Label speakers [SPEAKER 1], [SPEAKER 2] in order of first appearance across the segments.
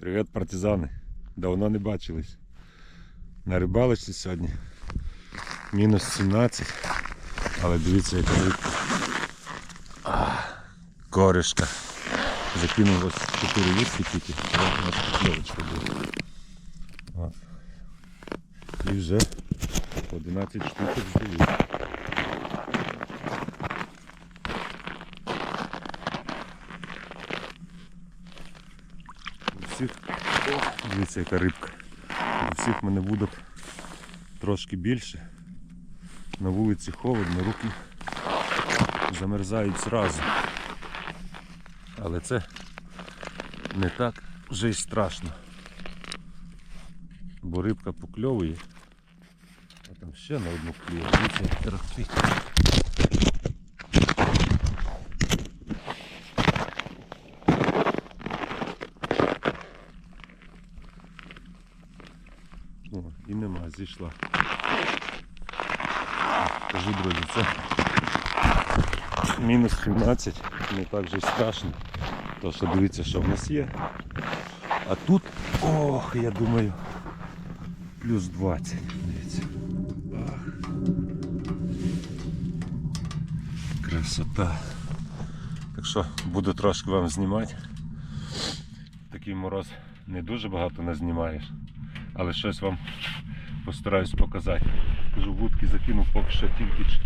[SPEAKER 1] Привіт, партизани. Давно не бачились. На рибалочці сьогодні. Мінус 17. Але дивіться, яка рибка. А, Корішка. Закинув ось 4 віскі тільки. У нас покльовочка буде. І вже 11 штук здаю. У всіх, О, дивіться, яка рибка. У всіх мене буде трошки більше. На вулиці холодно, руки замерзають зразу. Але це не так вже й страшно. Бо рибка покльовує. А там ще на одну клює. Дивіться, як терпить. О, зійшла. Кажу, друзі, це мінус 17, не так же й страшно. То що дивіться, що в нас є. А тут, ох, я думаю, плюс 20. Дивіться. Ах. Красота. Так що буду трошки вам знімати. Такий мороз не дуже багато не знімаєш, але щось вам постараюсь показати. Кажу, вудки закинув поки що тільки 4.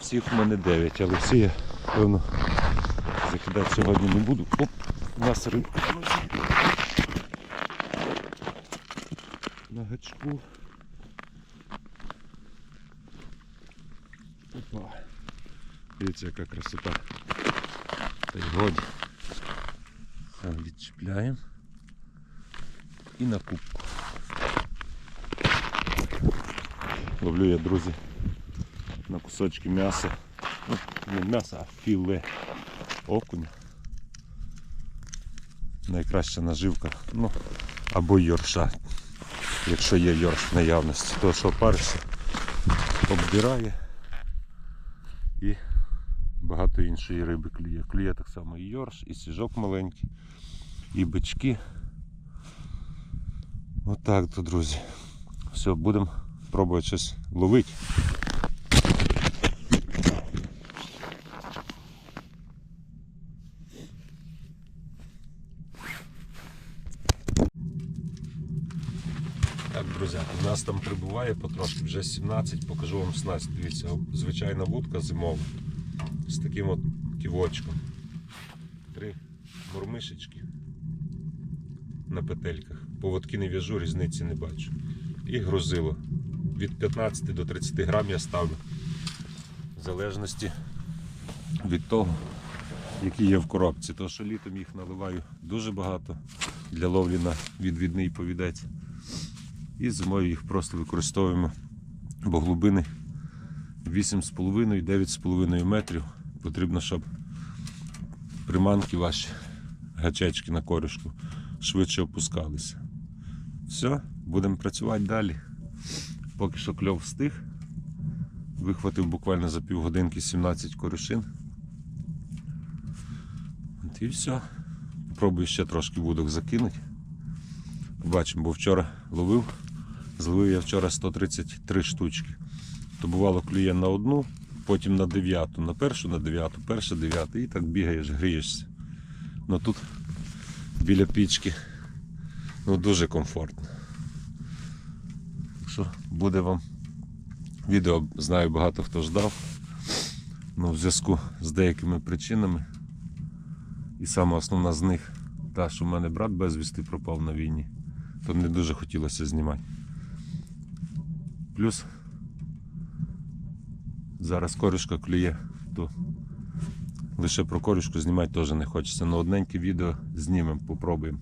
[SPEAKER 1] Всіх в мене 9, але всі я, певно, закидати сьогодні не буду. Оп, у нас рибка. На гачку. Опа. Дивіться, яка красота. Та й годі. Відчіпляємо. І на кубку. Ловлю я, друзі, на кусочки м'яса. Ну, не м'яса, а філе окуня. Найкраща наживка. Ну, або йорша, якщо є йорш в наявності. То що паришся, обдирає і багато іншої риби клює. Клює так само і йорш, і сіжок маленький, і бички. Отак то, друзі. Все, будемо пробувати щось ловити. Так, друзі, у нас там прибуває потрошки вже 17, покажу вам снасть. Дивіться, звичайна вудка зимова з таким от ківочком. Три мурмишечки на петельках. Поводки не в'яжу, різниці не бачу. І грузило. Від 15 до 30 грам я ставлю. В залежності від того, які є в коробці. То що літом їх наливаю дуже багато для ловлі на відвідний повідець. І зимою їх просто використовуємо, бо глибини 8,5-9,5 метрів. Потрібно, щоб приманки ваші, гачечки на корюшку швидше опускалися. Все, будемо працювати далі. Поки що кльов встиг. Вихватив буквально за півгодинки 17 корюшин. От і все. Попробую ще трошки вудок закинути. Побачимо, бо вчора ловив. Зловив я вчора 133 штучки. То бувало клює на одну, потім на дев'яту, на першу, на дев'яту, перша, дев'ята. І так бігаєш, грієшся. Ну тут біля пічки ну, дуже комфортно. Що буде вам відео, знаю, багато хто ждав. Ну, в зв'язку з деякими причинами. І саме основна з них та, що в мене брат безвісти пропав на війні, то не дуже хотілося знімати. Плюс зараз корюшка клює, то лише про корюшку знімати теж не хочеться. Но одненьке відео знімемо, попробуємо.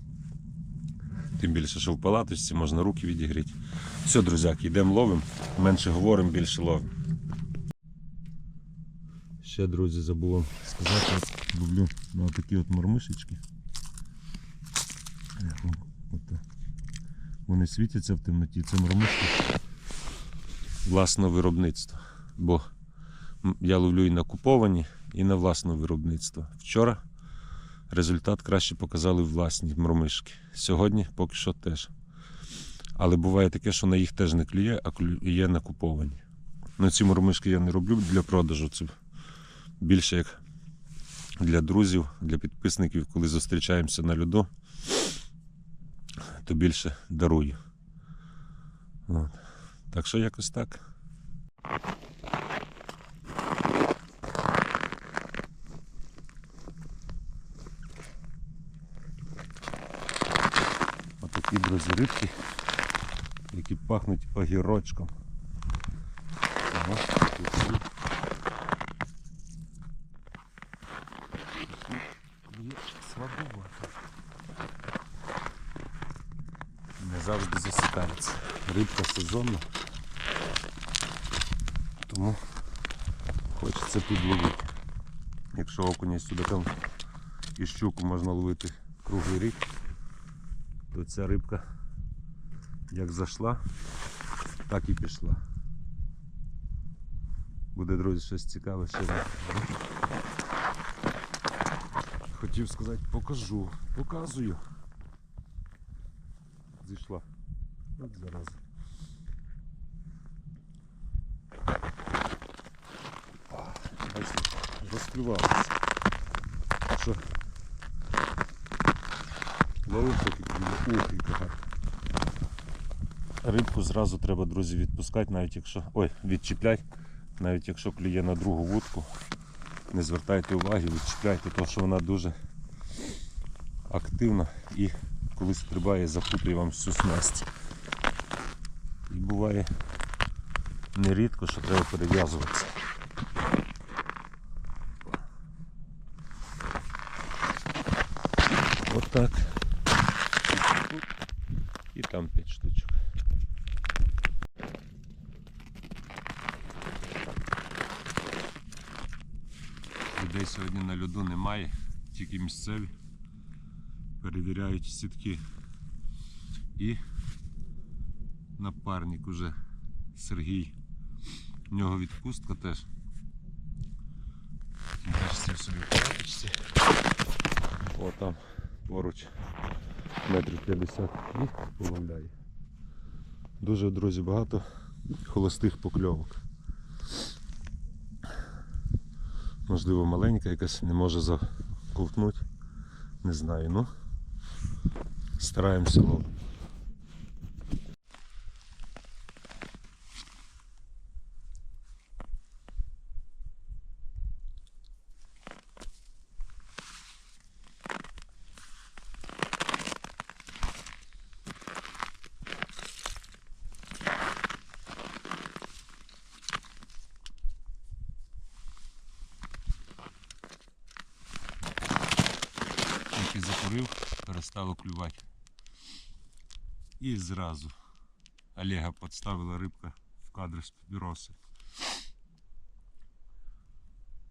[SPEAKER 1] Тим більше, що в палаточці можна руки відігріти. Все, друзяки, йдемо ловимо. Менше говоримо, більше ловимо. Ще, друзі, забув сказати, ловлю на такі от мормишечки. От. Вони світяться в темноті. Це мормишки власного виробництва. Бо я ловлю і на куповані, і на власне виробництво. Вчора результат краще показали власні мормишки. Сьогодні поки що теж. Але буває таке, що на їх теж не клює, а клює на куповані. Ну, ці мормишки я не роблю для продажу. Це більше як для друзів, для підписників, коли зустрічаємося на льоду, то більше дарую. От. Так що якось так. Отакі, друзі, рибки, які пахнуть огірочком. Ага, тут слабовато. Не завжди засікається. Рибка сезонна. Тому хочеться підловити. Якщо окуня сюди там і щуку можна ловити круглий рік, то ця рибка як зайшла, так і пішла. Буде, друзі, щось цікаве ще. вам. Хотів сказати, покажу, показую. Зійшла. От Бачите, розкривалася. Що? Ловив таки і багато. Рибку зразу треба, друзі, відпускати, навіть якщо. Ой, відчіпляти, навіть якщо клює на другу вудку. Не звертайте уваги, відчіпляйте, тому що вона дуже активна і коли стрибає, запутує вам всю снасть. І буває нерідко, що треба перев'язуватися. Отак. Тут і там 5 штучок. Людей сьогодні на льоду немає, тільки місцеві перевіряють сітки. І напарник уже Сергій. У нього відпустка теж. Він собі в палаточці. О, там поруч метрів 50 і половляє. Дуже, друзі, багато холостих покльовок. Можливо, маленька якась не може заковтнути. Не знаю, ну стараємося ловити. Тільки закурив, перестало клювати. І зразу Олега підставила рибка в кадр з папіроси.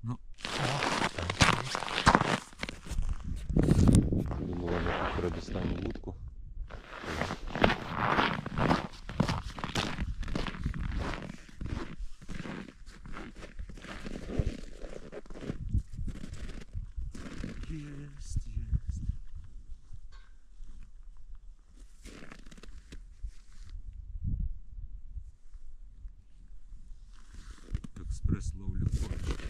[SPEAKER 1] Ну, думала, я тут передостану вудку. Єсть, єсть. Експрес ловлю поруч.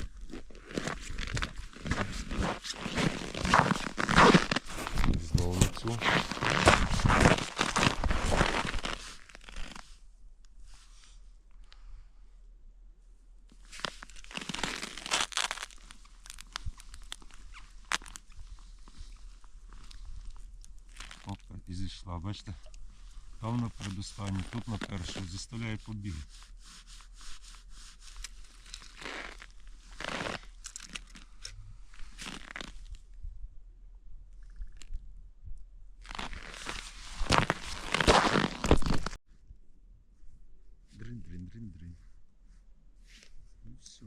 [SPEAKER 1] Знову на цю. Зійшла, бачите? Там на передостанній, тут на першу, заставляє побігти. Дрин, дрин, дрин, дрин. Ну все.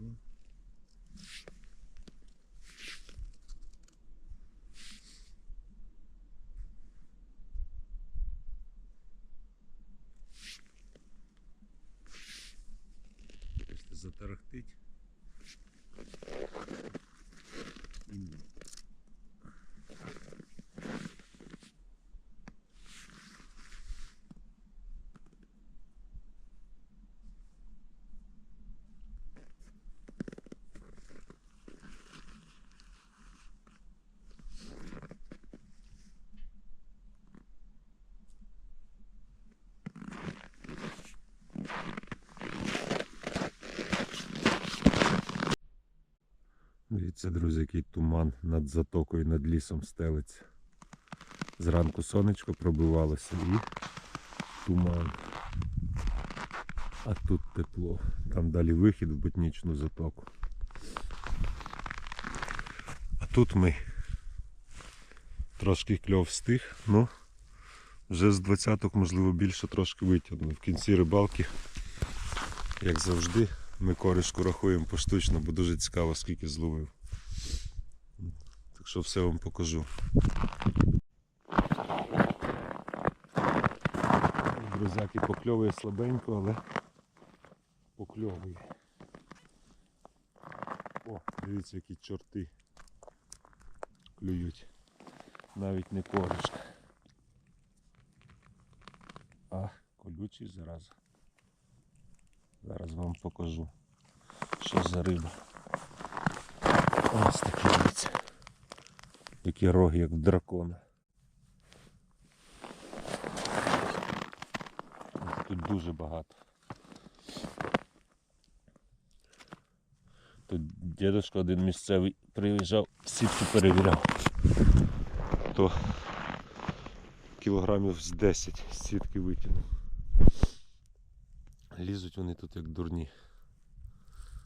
[SPEAKER 1] Бачите, Подивіться, друзі, який туман над затокою, над лісом стелиться. Зранку сонечко пробивалося і туман. А тут тепло. Там далі вихід в ботнічну затоку. А тут ми трошки кльов стих, ну вже з двадцяток, можливо, більше трошки витягнули. В кінці рибалки, як завжди, ми коришку рахуємо поштучно, бо дуже цікаво, скільки зловив. Так що все вам покажу. Друзяки покльовує слабенько, але покльовує. О, дивіться, які чорти клюють. Навіть не коришка. А, колючий зараза. Зараз вам покажу, що за риба. Ось такі. Роги, як в дракона. Тут дуже багато. Тут дідушка один місцевий приїжджав, сітку перевіряв. То кілограмів з 10 сітки витягнув. Лізуть вони тут як дурні.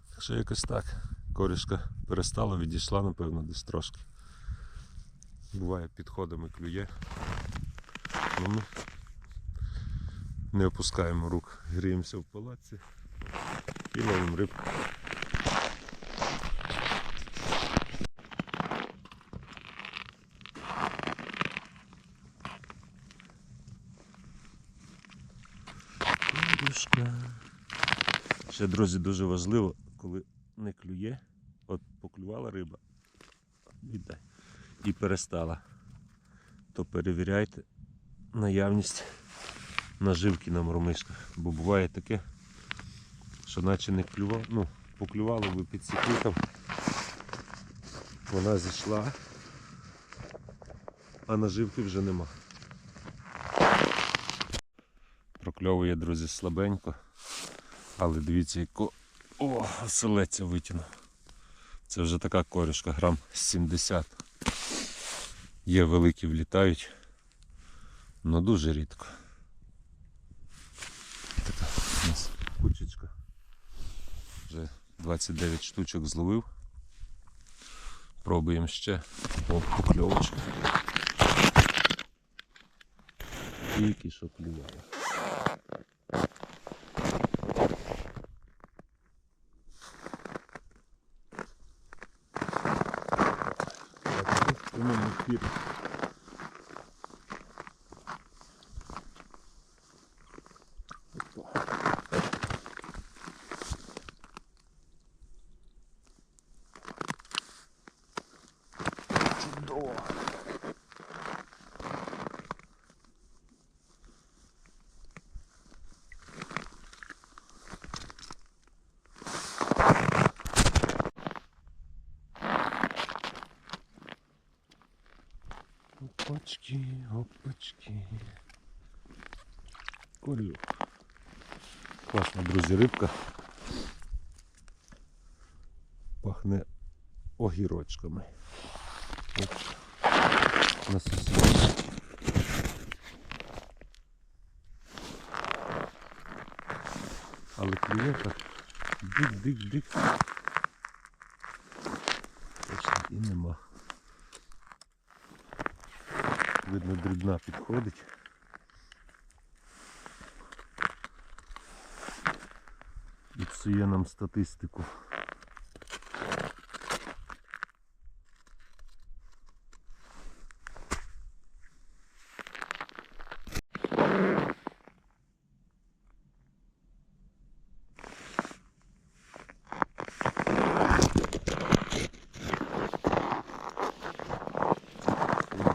[SPEAKER 1] Так що якось так. Корішка перестала, відійшла, напевно, десь трошки. Буває підходами клює. Ну, ми не опускаємо рук, гріємося в палаці і ловимо рибку. Ще, друзі, дуже важливо, коли не клює, от поклювала риба, віддай, і перестала, то перевіряйте наявність наживки на мормишках. Бо буває таке, що наче не клював, ну, поклювало ви підсікли там, вона зійшла, а наживки вже нема. Прокльовує, друзі, слабенько. Але дивіться, яко. О, оселеця витягнув. Це вже така корюшка, грам 70. Є великі влітають, але дуже рідко. Така у нас кучечка. Вже 29 штучок зловив. Пробуємо ще. О, покльовочка. Тільки що клювала. Так, тут прямий ефір. Опа. Чудово. Опачки, опачки. Корю. Класна, друзі, рибка. Пахне огірочками. Оп. На. Але клює так. Дик-дик-дик. Точно і нема. Видно, дрібна підходить. І псує нам статистику.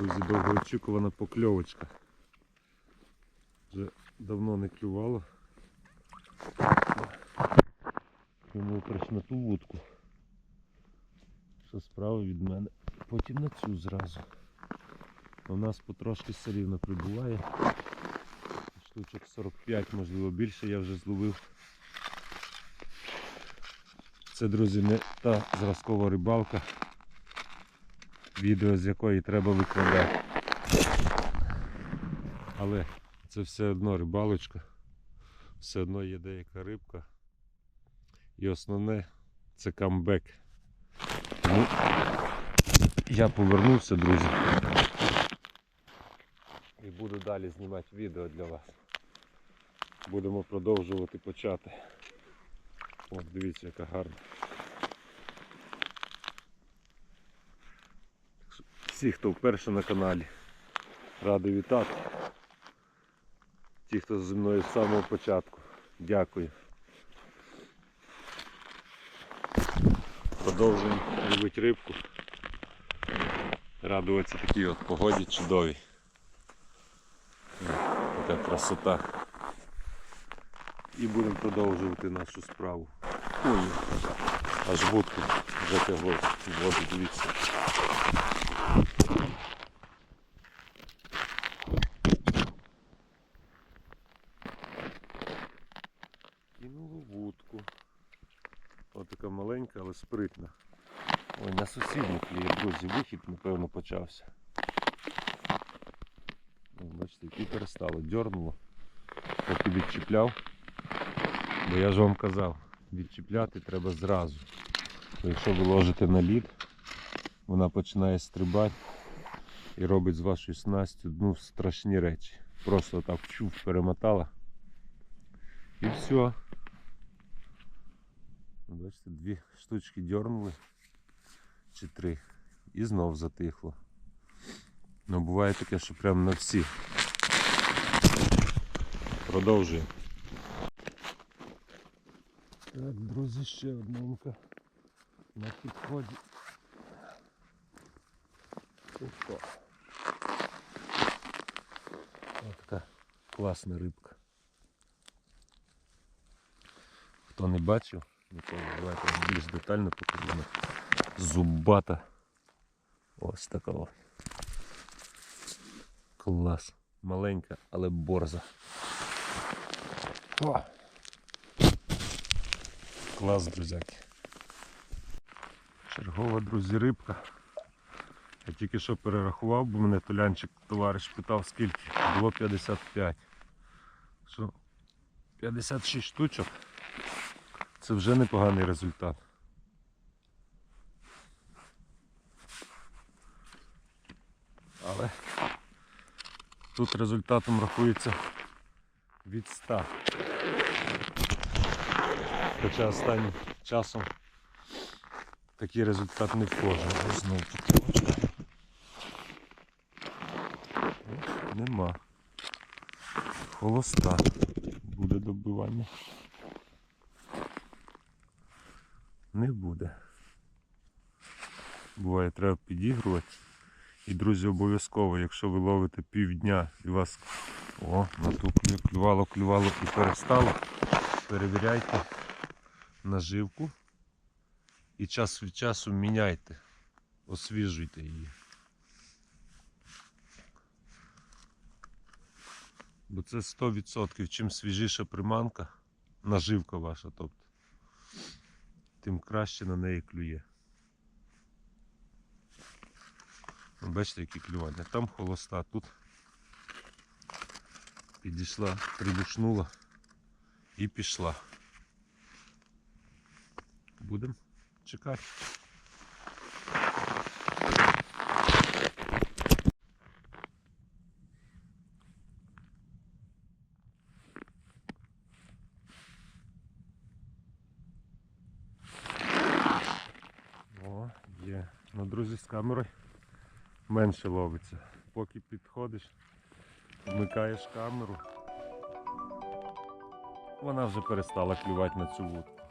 [SPEAKER 1] Друзі, довгоочікувана покльовочка. Вже давно не клювало. Йому на ту вудку. Що справа від мене. Потім на цю зразу. У нас потрошки все рівно прибуває. Штучок 45, можливо більше я вже зловив. Це, друзі, не та зразкова рибалка, відео з якої треба викладати. Але це все одно рибалочка, все одно є деяка рибка. І основне це камбек. Тому я повернувся, друзі. І буду далі знімати відео для вас. Будемо продовжувати почати. От дивіться, яка гарна. Так що Всі, хто вперше на каналі, радий вітати. Ті, хто зі мною з самого початку. Дякую. Продовжуємо любити рибку. Радуватися такій от погоді чудовій. Така красота. І будемо продовжувати нашу справу. Ой, аж вудку затягло воду, дивіться. Кинуло вудку. Ось така маленька, але спритна. Ой, на сусідніх є, друзі, вихід, напевно, почався. О, Бачите, і перестало, дьорнуло. Поки відчіпляв. Бо я ж вам казав, відчіпляти треба зразу. Якщо ви ложите на лід, вона починає стрибати і робить з вашою снастю ну, страшні речі. Просто так чув, перемотала. І все. Бачите, дві штучки дьорнули чи три. І знов затихло. Ну буває таке, що прям на всі. Продовжуємо. Так, друзі, ще одна умка на підході. Опа. Ось така класна рибка. Хто не бачив, ніколи давайте більш детально покажу. Зубата. Ось така. Клас. Маленька, але борза. О! Клас, друзяки. Чергова, друзі, рибка. Я тільки що перерахував, бо мене Толянчик товариш питав скільки. Було 55. Що 56 штучок. Це вже непоганий результат. Але тут результатом рахується від 100. Хоча останнім часом такий результат не вхожий. Знову. Ох, Нема. Холоста. Буде добивання. Не буде. Буває, треба підігрувати. І, друзі, обов'язково, якщо ви ловите півдня і вас о, на ту клювало, клювало і перестало, перевіряйте наживку і час від часу міняйте, освіжуйте її. Бо це 100%. Чим свіжіша приманка, наживка ваша, тобто, тим краще на неї клює. Ну, Бачите, які клювання. Там холоста, тут підійшла, прибушнула і пішла. Будемо чекати. О, є. Ну, друзі, з камерою менше ловиться. Поки підходиш, вмикаєш камеру, вона вже перестала клювати на цю вудку.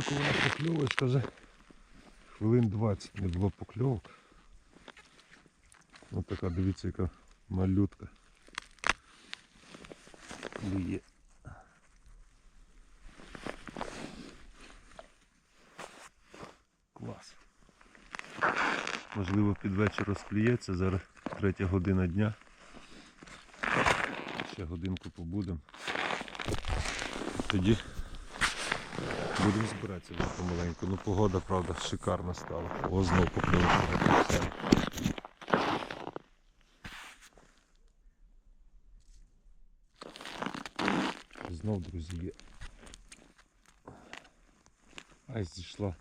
[SPEAKER 1] Довго очікувана покльовочка вже. Хвилин 20 не було покльовок. Ось така, дивіться, яка малютка. Клює. Клас. Можливо, під вечір розклюється, зараз третя година дня. Ще годинку побудемо. Тоді будемо збиратися вже помаленьку. Ну погода, правда, шикарна стала. О, знов покрилося. Знов, друзі, є. Ай, зійшла.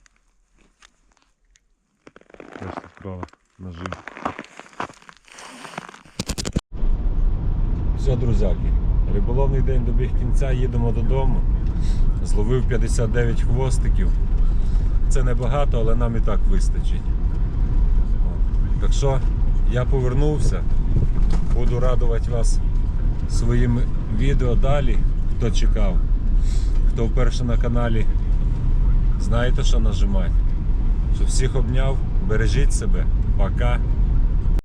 [SPEAKER 1] Просто вкрала ножи. Все, друзяки, риболовний день добіг кінця, їдемо додому. Зловив 59 хвостиків. Це небагато, але нам і так вистачить. Так що я повернувся. Буду радувати вас своїм відео далі, хто чекав. Хто вперше на каналі, знаєте, що нажимати. Що всіх обняв, бережіть себе. Пока.